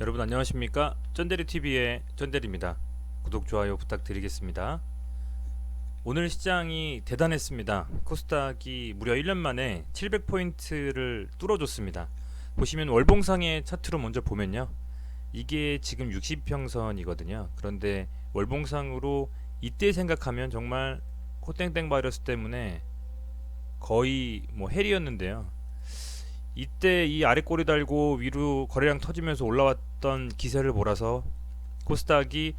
여러분 안녕하십니까? 쩐데리 TV의 쩐데리입니다. 구독 좋아요 부탁드리겠습니다. 오늘 시장이 대단했습니다. 코스닥이 무려 1년 만에 700포인트를 뚫어줬습니다. 보시면 월봉상의 차트로 먼저 보면요. 이게 지금 60평선이거든요. 그런데 월봉상으로 이때 생각하면 정말 코땡땡 바이러스 때문에 거의 뭐 헬이었는데요. 이때 이 아래 꼬리 달고 위로 거래량 터지면서 올라왔던 기세를 몰아서 코스닥이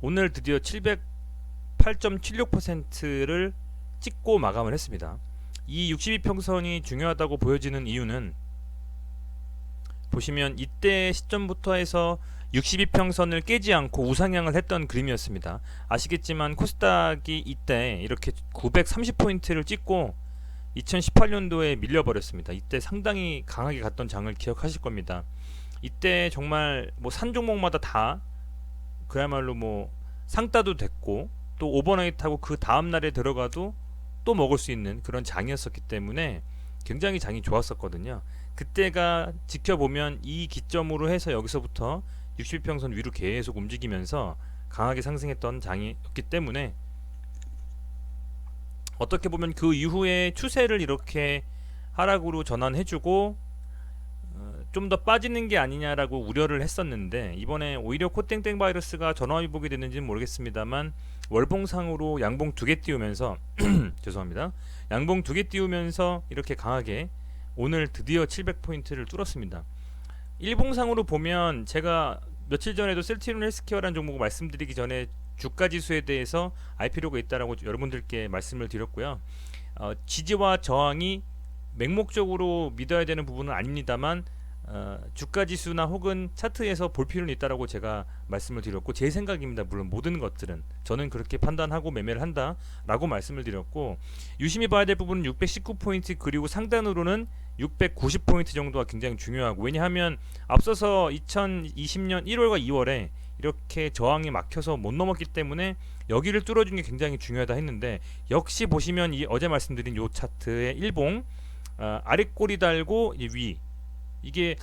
오늘 드디어 708.76%를 찍고 마감을 했습니다. 이 62평선이 중요하다고 보여지는 이유는 보시면 이때 시점부터 해서 62평선을 깨지 않고 우상향을 했던 그림이었습니다. 아시겠지만 코스닥이 이때 이렇게 930포인트를 찍고 2018년도에 밀려버렸습니다. 이때 상당히 강하게 갔던 장을 기억하실 겁니다. 이때 정말 뭐 산 종목마다 다 그야말로 뭐 상따도 됐고 또 오버나이트하고 그 다음 날에 들어가도 또 먹을 수 있는 그런 장이었었기 때문에 굉장히 장이 좋았었거든요. 그때가 지켜보면 이 기점으로 해서 여기서부터 60평선 위로 계속 움직이면서 강하게 상승했던 장이었기 때문에 어떻게 보면 그 이후에 추세를 이렇게 하락으로 전환해주고 어, 좀더 빠지는 게 아니냐라고 우려를 했었는데 이번에 오히려 코땡땡 바이러스가 전화위복이 됐는지는 모르겠습니다만 월봉상으로 양봉 두 개 띄우면서 죄송합니다. 양봉 두 개 띄우면서 이렇게 강하게 오늘 드디어 700포인트를 뚫었습니다. 일봉상으로 보면 제가 며칠 전에도 셀티론 헬스케어라는 종목을 말씀드리기 전에 주가 지수에 대해서 알 필요가 있다라고 여러분들께 말씀을 드렸고요. 어, 지지와 저항이 맹목적으로 믿어야 되는 부분은 아닙니다만 어, 주가 지수나 혹은 차트에서 볼 필요는 있다라고 제가 말씀을 드렸고 제 생각입니다. 물론 모든 것들은 저는 그렇게 판단하고 매매를 한다라고 말씀을 드렸고 유심히 봐야 될 부분은 619포인트 그리고 상단으로는 690포인트 정도가 굉장히 중요하고 왜냐하면 앞서서 2020년 1월과 2월에 이렇게 저항이 막혀서 못 넘었기 때문에 여기를 뚫어준 게 굉장히 중요하다 했는데 역시 보시면 이 어제 말씀드린 요 차트의 일봉 어, 아래 꼬리 달고 위. 이게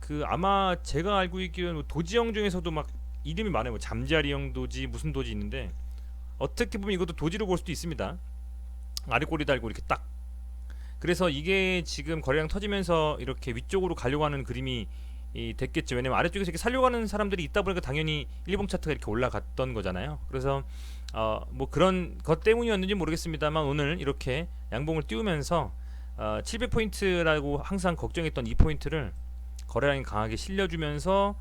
그 아마 제가 알고 있기로는 뭐 도지형 중에서도 막 이름이 많아요. 뭐 잠자리형 도지 무슨 도지 있는데 어떻게 보면 이것도 도지로 볼 수도 있습니다. 아래 꼬리 달고 이렇게 딱. 그래서 이게 지금 거래량 터지면서 이렇게 위쪽으로 가려고 하는 그림이 이 됐겠죠. 왜냐면 아래쪽에서 이렇게 살려고 하는 사람들이 있다 보니까 당연히 일봉 차트가 이렇게 올라갔던 거잖아요. 그래서 어 뭐 그런 것 때문이었는지 모르겠습니다만 오늘 이렇게 양봉을 띄우면서 어 700포인트라고 항상 걱정했던 이 포인트를 거래량이 강하게 실려주면서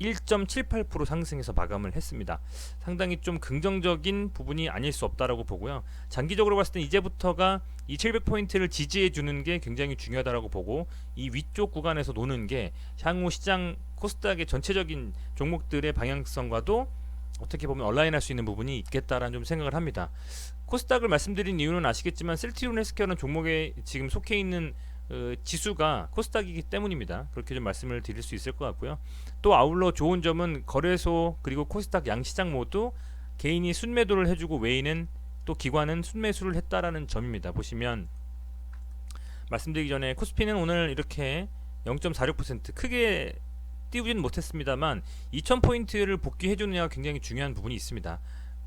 1.78% 상승해서 마감을 했습니다. 상당히 좀 긍정적인 부분이 아닐 수 없다라고 보고요. 장기적으로 봤을 때 이제부터가 이 700포인트를 지지해 주는 게 굉장히 중요하다라고 보고 이 위쪽 구간에서 노는 게 향후 시장 코스닥의 전체적인 종목들의 방향성과도 어떻게 보면 얼라인할 수 있는 부분이 있겠다라는 좀 생각을 합니다. 코스닥을 말씀드린 이유는 아시겠지만 셀티론 헬스케어는 종목에 지금 속해 있는 어, 지수가 코스닥이기 때문입니다. 그렇게 좀 말씀을 드릴 수 있을 것 같고요. 또 아울러 좋은 점은 거래소 그리고 코스닥 양시장 모두 개인이 순매도를 해주고 외인은 또 기관은 순매수를 했다라는 점입니다. 보시면 말씀드리기 전에 코스피는 오늘 이렇게 0.46% 크게 띄우지는 못했습니다만 2,000포인트를 복귀해 주느냐가 굉장히 중요한 부분이 있습니다.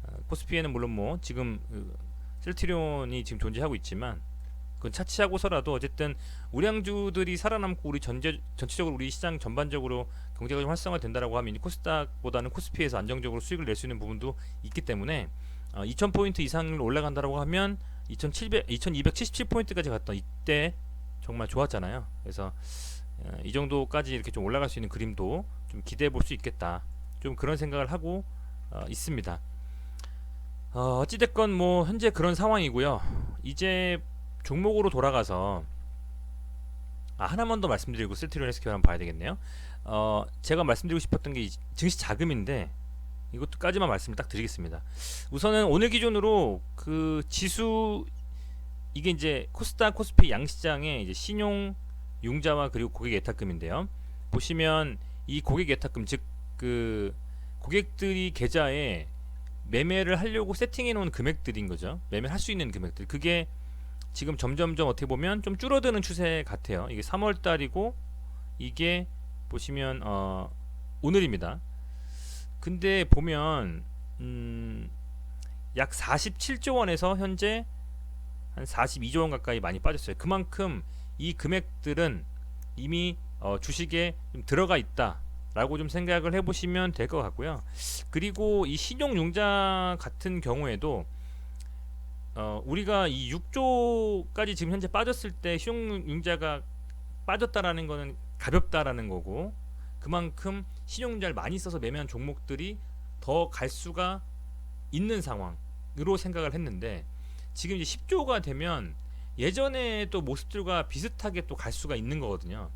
어, 코스피에는 물론 뭐 지금 그 셀트리온이 지금 존재하고 있지만 그건 차치하고서라도 어쨌든 우량주들이 살아남고 우리 전제, 전체적으로 우리 시장 전반적으로 경제가 좀 활성화된다라고 하면 이 코스닥보다는 코스피에서 안정적으로 수익을 낼 수 있는 부분도 있기 때문에 어, 2,000포인트 이상을 올라간다라고 하면 2,700, 2,277포인트까지 갔던 이때 정말 좋았잖아요. 그래서 어, 이 정도까지 이렇게 좀 올라갈 수 있는 그림도 좀 기대해 볼 수 있겠다. 좀 그런 생각을 하고 어, 있습니다. 어, 어찌됐건 뭐 현재 그런 상황이고요. 이제 종목으로 돌아가서 아, 하나만 더 말씀드리고 셀트리온 헬스케어 한번 봐야 되겠네요. 어, 제가 말씀드리고 싶었던 게이 증시 자금인데 이것도까지만 말씀을 딱 드리겠습니다. 우선은 오늘 기준으로 그 지수 이게 이제 코스닥, 코스피 양시장의 이제 신용 융자와 그리고 고객 예탁금인데요. 보시면 이 고객 예탁금 즉 그 고객들이 계좌에 매매를 하려고 세팅해 놓은 금액들인 거죠. 매매를 할수 있는 금액들. 그게 지금 점점점 어떻게 보면 좀 줄어드는 추세 같아요. 이게 3월 달이고 이게 보시면 어, 오늘입니다. 근데 보면 음, 약 47조 원에서 현재 한 42조 원 가까이 많이 빠졌어요. 그만큼 이 금액들은 이미 어, 주식에 좀 들어가 있다 라고 좀 생각을 해보시면 될 것 같고요. 그리고 이 신용융자 같은 경우에도 어, 우리가 이 6조까지 지금 현재 빠졌을 때 신용융자가 빠졌다라는 거는 가볍다라는 거고 그만큼 신용융자를 많이 써서 매매한 종목들이 더 갈 수가 있는 상황으로 생각을 했는데 지금 이제 10조가 되면 예전에 또 모습들과 비슷하게 또 갈 수가 있는 거거든요.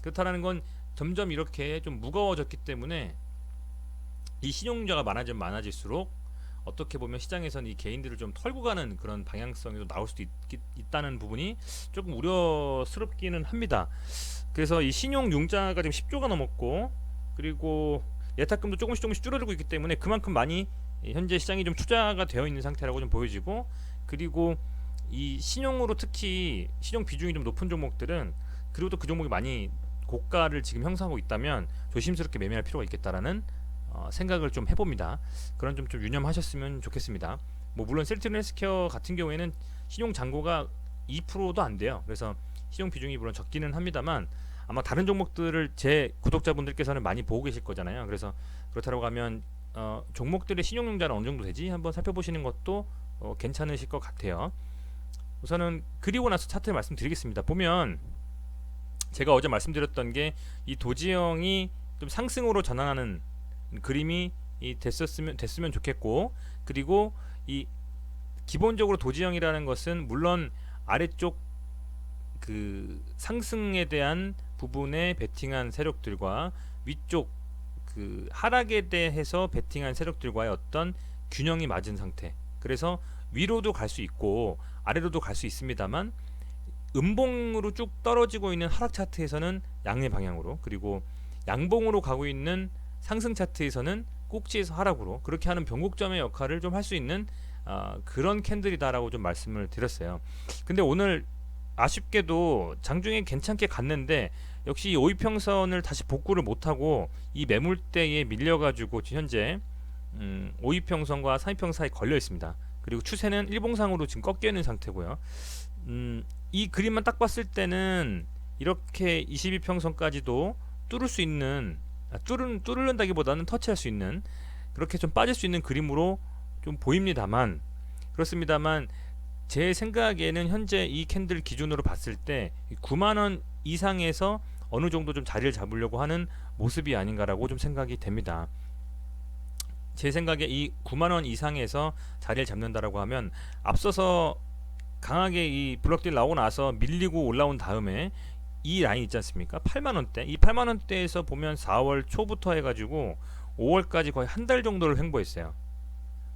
그렇다라는 건 점점 이렇게 좀 무거워졌기 때문에 이 신용자가 많아지면 많아질수록 어떻게 보면 시장에서는 이 개인들을 좀 털고 가는 그런 방향성이 또 나올 수도 있, 있다는 부분이 조금 우려스럽기는 합니다. 그래서 이 신용 융자가 지금 10조가 넘었고 그리고 예탁금도 조금씩 조금씩 줄어들고 있기 때문에 그만큼 많이 현재 시장이 좀 투자가 되어 있는 상태라고 좀 보여지고 그리고 이 신용으로 특히 신용 비중이 좀 높은 종목들은 그리고 또 그 종목이 많이 고가를 지금 형성하고 있다면 조심스럽게 매매할 필요가 있겠다라는 어, 생각을 좀 해봅니다. 그런 좀, 좀 유념하셨으면 좋겠습니다. 뭐 물론 셀트리온 헬스케어 같은 경우에는 신용 잔고가 2%도 안 돼요. 그래서 신용 비중이 물론 적기는 합니다만 아마 다른 종목들을 제 구독자분들께서는 많이 보고 계실 거잖아요. 그래서 그렇다고 하면 어, 종목들의 신용융자는 어느 정도 되지 한번 살펴보시는 것도 어, 괜찮으실 것 같아요. 우선은 그리고 나서 차트 말씀드리겠습니다. 보면 제가 어제 말씀드렸던 게 이 도지형이 좀 상승으로 전환하는 그림이 이 됐었으면 됐으면 좋겠고 그리고 이 기본적으로 도지형이라는 것은 물론 아래쪽 그 상승에 대한 부분에 베팅한 세력들과 위쪽 그 하락에 대해서 베팅한 세력들과의 어떤 균형이 맞은 상태. 그래서 위로도 갈 수 있고 아래로도 갈 수 있습니다만 음봉으로 쭉 떨어지고 있는 하락 차트에서는 양의 방향으로 그리고 양봉으로 가고 있는 상승 차트에서는 꼭지에서 하락으로 그렇게 하는 변곡점의 역할을 좀 할 수 있는 어, 그런 캔들이다라고 좀 말씀을 드렸어요. 근데 오늘 아쉽게도 장중에 괜찮게 갔는데 역시 5위평선을 다시 복구를 못하고 이 매물대에 밀려가지고 현재 음, 5위평선과 3위평 사이 걸려 있습니다. 그리고 추세는 일봉상으로 지금 꺾여 있는 상태고요. 음, 이 그림만 딱 봤을 때는 이렇게 22평선까지도 뚫을 수 있는 아, 뚫은 뚫는다기보다는 터치할 수 있는 그렇게 좀 빠질 수 있는 그림으로 좀 보입니다만 그렇습니다만 제 생각에는 현재 이 캔들 기준으로 봤을 때 9만 원 이상에서 어느 정도 좀 자리를 잡으려고 하는 모습이 아닌가라고 좀 생각이 됩니다. 제 생각에 이 9만 원 이상에서 자리를 잡는다라고 하면 앞서서 강하게 이 블록들이 나오고 나서 밀리고 올라온 다음에 이 라인 있지 않습니까? 8만 원대. 이 8만 원대에서 보면 4월 초부터 해 가지고 5월까지 거의 한 달 정도를 횡보했어요.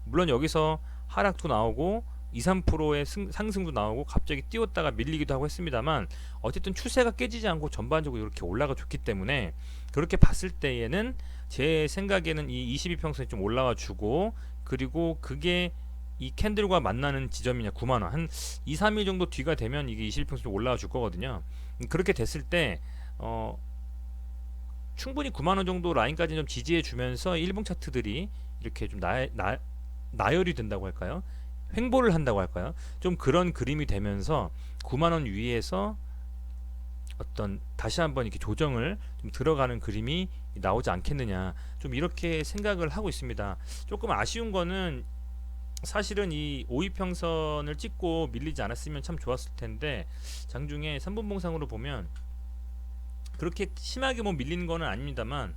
물론 여기서 하락도 나오고 2, 3%의 승, 상승도 나오고 갑자기 띄웠다가 밀리기도 하고 했습니다만 어쨌든 추세가 깨지지 않고 전반적으로 이렇게 올라가 줬기 때문에 그렇게 봤을 때에는 제 생각에는 이 22평선이 좀 올라와 주고 그리고 그게 이 캔들과 만나는 지점이냐 9만원 한 2, 3일 정도 뒤가 되면 이게 21평선이 올라와 줄 거거든요 그렇게 됐을 때 어, 충분히 9만 원 정도 라인까지 좀 지지해 주면서 일봉 차트들이 이렇게 좀 나, 나, 나열이 된다고 할까요 횡보를 한다고 할까요? 좀 그런 그림이 되면서 9만 원 위에서 어떤 다시 한번 이렇게 조정을 좀 들어가는 그림이 나오지 않겠느냐 좀 이렇게 생각을 하고 있습니다. 조금 아쉬운 거는 사실은 이 5위평선을 찍고 밀리지 않았으면 참 좋았을 텐데 장중에 3분봉상으로 보면 그렇게 심하게 뭐 밀리는 거는 아닙니다만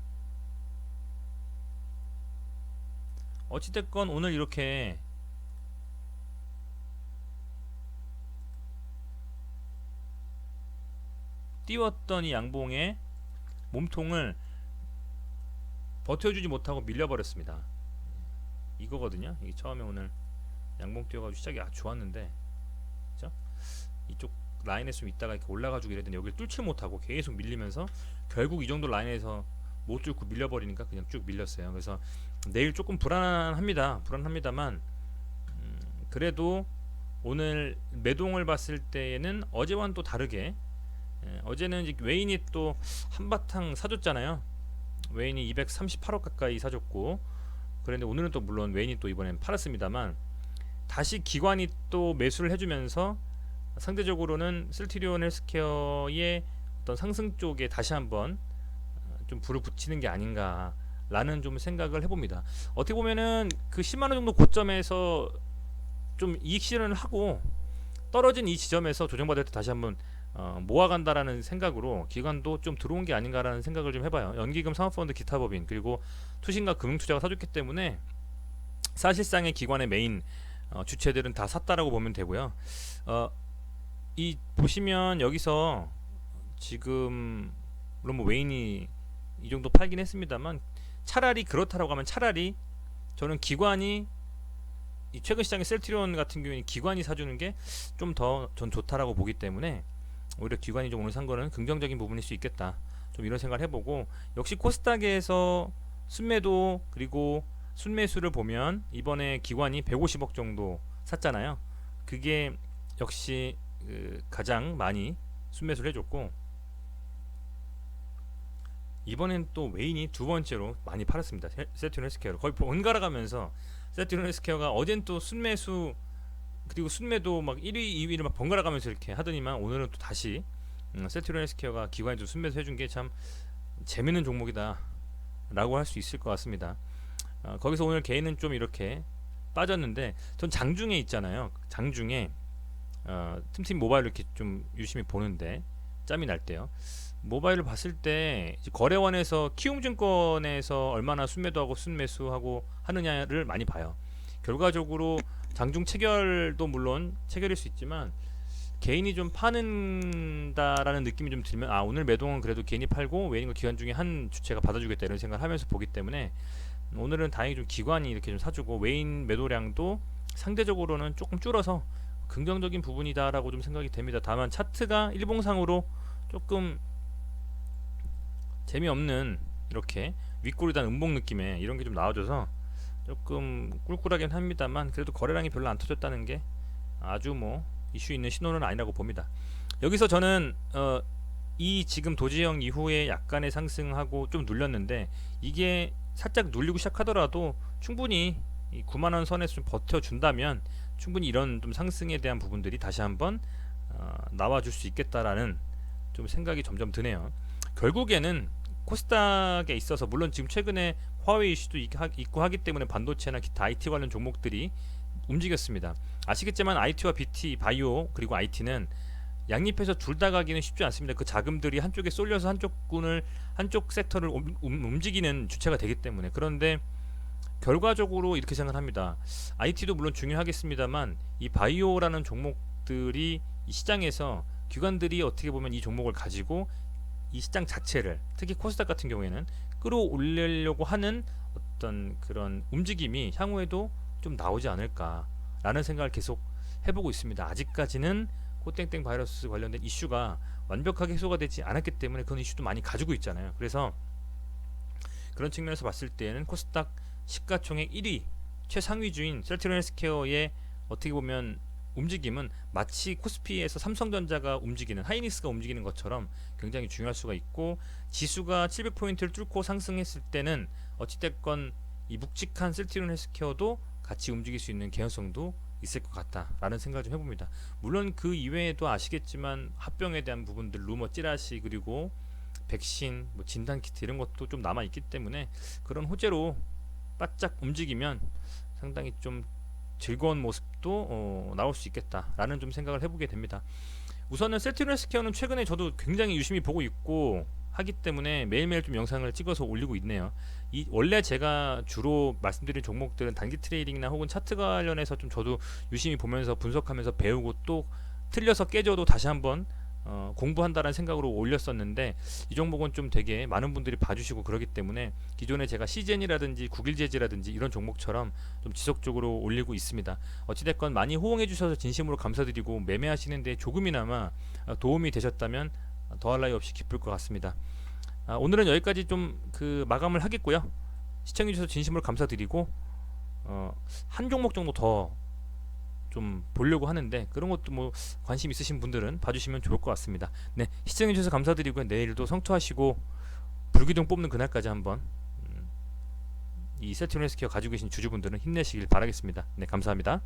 어찌됐건 오늘 이렇게 띄웠던 이 양봉의 몸통을 버텨주지 못하고 밀려버렸습니다. 이거거든요. 이게 처음에 오늘 양봉 뛰어가지고 시작이 아주 좋았는데, 그죠? 이쪽 라인에 좀 있다가 이렇게 올라가지고 이랬더니 여기를 뚫지 못하고 계속 밀리면서 결국 이 정도 라인에서 못 뚫고 밀려버리니까 그냥 쭉 밀렸어요. 그래서 내일 조금 불안합니다. 불안합니다만 음, 그래도 오늘 매동을 봤을 때에는 어제와는 또 다르게 예, 어제는 이제 웨인이 또 한바탕 사줬잖아요. 웨인이 238억 가까이 사줬고 그런데 오늘은 또 물론 웨인이 또 이번엔 팔았습니다만 다시 기관이 또 매수를 해주면서 상대적으로는 쓸티리온 헬스케어의 어떤 상승 쪽에 다시 한번 어, 좀 불을 붙이는 게 아닌가라는 좀 생각을 해봅니다. 어떻게 보면은 그 10만 원 정도 고점에서 좀 이익 실현을 하고 떨어진 이 지점에서 조정받을 때 다시 한번 어, 모아간다라는 생각으로 기관도 좀 들어온 게 아닌가라는 생각을 좀 해봐요. 연기금, 사모펀드, 기타 법인 그리고 투신과 금융투자가 사줬기 때문에 사실상의 기관의 메인 어, 주체들은 다 샀다라고 보면 되고요. 어, 이 보시면 여기서 지금 물론 뭐 웨인이 이 정도 팔긴 했습니다만 차라리 그렇다라고 하면 차라리 저는 기관이 이 최근 시장의 셀트리온 같은 경우에는 기관이 사주는 게 좀 더 전 좋다라고 보기 때문에 오히려 기관이 좀 오늘 산 거는 긍정적인 부분일 수 있겠다. 좀 이런 생각을 해보고 역시 코스닥에서 순매도 그리고 순매수를 보면 이번에 기관이 150억 정도 샀잖아요. 그게 역시 그 가장 많이 순매수를 해줬고 이번엔 또 웨인이 두 번째로 많이 팔았습니다. 세- 세트론 헬스케어를 거의 번갈아 가면서 세트론 헬스케어가 어젠 또 순매수 그리고 순매도 막 1위, 2위를 막 번갈아 가면서 이렇게 하더니만 오늘은 또 다시 음, 기관이 좀 순매수 해준 게 참 재밌는 종목이다 라고 할 수 있을 것 같습니다. 어, 거기서 오늘 개인은 좀 이렇게 빠졌는데 전 장중에 있잖아요. 장중에 어, 틈틈이 모바일 이렇게 좀 유심히 보는데 짬이 날 때요. 모바일을 봤을 때 거래원에서 키움증권에서 얼마나 순매도하고 순매수하고 하느냐를 많이 봐요. 결과적으로 장중 체결도 물론 체결일 수 있지만 개인이 좀 파는다라는 느낌이 좀 들면 아 오늘 매동은 그래도 개인이 팔고 외인과 기관 중에 한 주체가 받아주겠다 이런 생각을 하면서 보기 때문에 오늘은 다행히 좀 기관이 이렇게 좀 사주고 외인 매도량도 상대적으로는 조금 줄어서 긍정적인 부분이다라고 좀 생각이 됩니다. 다만 차트가 일봉상으로 조금 재미없는 이렇게 윗골이단 음봉 느낌의 이런 게 좀 나와줘서 조금 꿀꿀하긴 합니다만 그래도 거래량이 별로 안 터졌다는 게 아주 뭐 이슈 있는 신호는 아니라고 봅니다. 여기서 저는 어, 이 지금 도지형 이후에 약간의 상승하고 좀 눌렸는데 이게 살짝 눌리고 시작하더라도 충분히 이 9만 원 선에서 좀 버텨준다면 충분히 이런 좀 상승에 대한 부분들이 다시 한번 어, 나와줄 수 있겠다라는 좀 생각이 점점 드네요. 결국에는 코스닥에 있어서 물론 지금 최근에 화웨이 이슈도 있고 하기 때문에 반도체나 기타 IT 관련 종목들이 움직였습니다. 아시겠지만 IT와 BT, 바이오 그리고 IT는 양립해서 둘 다 가기는 쉽지 않습니다. 그 자금들이 한쪽에 쏠려서 한쪽 군을 한쪽 섹터를 움- 움- 움직이는 주체가 되기 때문에 그런데 결과적으로 이렇게 생각합니다. IT도 물론 중요하겠습니다만 이 바이오라는 종목들이 이 시장에서 기관들이 어떻게 보면 이 종목을 가지고 이 시장 자체를 특히 코스닥 같은 경우에는 끌어올리려고 하는 어떤 그런 움직임이 향후에도 좀 나오지 않을까라는 생각을 계속 해보고 있습니다. 아직까지는 코땡땡 바이러스 관련된 이슈가 완벽하게 해소가 되지 않았기 때문에 그런 이슈도 많이 가지고 있잖아요. 그래서 그런 측면에서 봤을 때는 코스닥 시가총액 1위 최상위주인 셀트리온 헬스케어의 어떻게 보면 움직임은 마치 코스피에서 삼성전자가 움직이는 하이닉스가 움직이는 것처럼 굉장히 중요할 수가 있고 지수가 700포인트를 뚫고 상승했을 때는 어찌됐건 이 묵직한 셀트리온 헬스케어도 같이 움직일 수 있는 개연성도 있을 것 같다라는 생각을 좀 해봅니다. 물론 그 이외에도 아시겠지만 합병에 대한 부분들 루머 찌라시 그리고 백신 뭐 진단 키트 이런 것도 좀 남아 있기 때문에 그런 호재로 바짝 움직이면 상당히 좀 즐거운 모습도 어, 나올 수 있겠다라는 좀 생각을 해보게 됩니다. 우선은 셀트리온 헬스케어는 최근에 저도 굉장히 유심히 보고 있고 하기 때문에 매일매일 좀 영상을 찍어서 올리고 있네요. 이 원래 제가 주로 말씀드린 종목들은 단기 트레이딩이나 혹은 차트 관련해서 좀 저도 유심히 보면서 분석하면서 배우고 또 틀려서 깨져도 다시 한번 어, 공부한다는 생각으로 올렸었는데 이 종목은 좀 되게 많은 분들이 봐주시고 그러기 때문에 기존에 제가 시젠이라든지 국일제지라든지 이런 종목처럼 좀 지속적으로 올리고 있습니다. 어찌됐건 많이 호응해 주셔서 진심으로 감사드리고 매매하시는데 조금이나마 어, 도움이 되셨다면 더할 나위 없이 기쁠 것 같습니다. 아, 오늘은 여기까지 좀 그 마감을 하겠고요. 시청해 주셔서 진심으로 감사드리고 어, 한 종목 정도 더 좀 보려고 하는데 그런 것도 뭐 관심 있으신 분들은 봐주시면 좋을 것 같습니다. 네 시청해 주셔서 감사드리고요. 내일도 성투하시고 불기둥 뽑는 그날까지 한번 음, 이 세트로네스키어 가지고 계신 주주분들은 힘내시길 바라겠습니다. 네 감사합니다.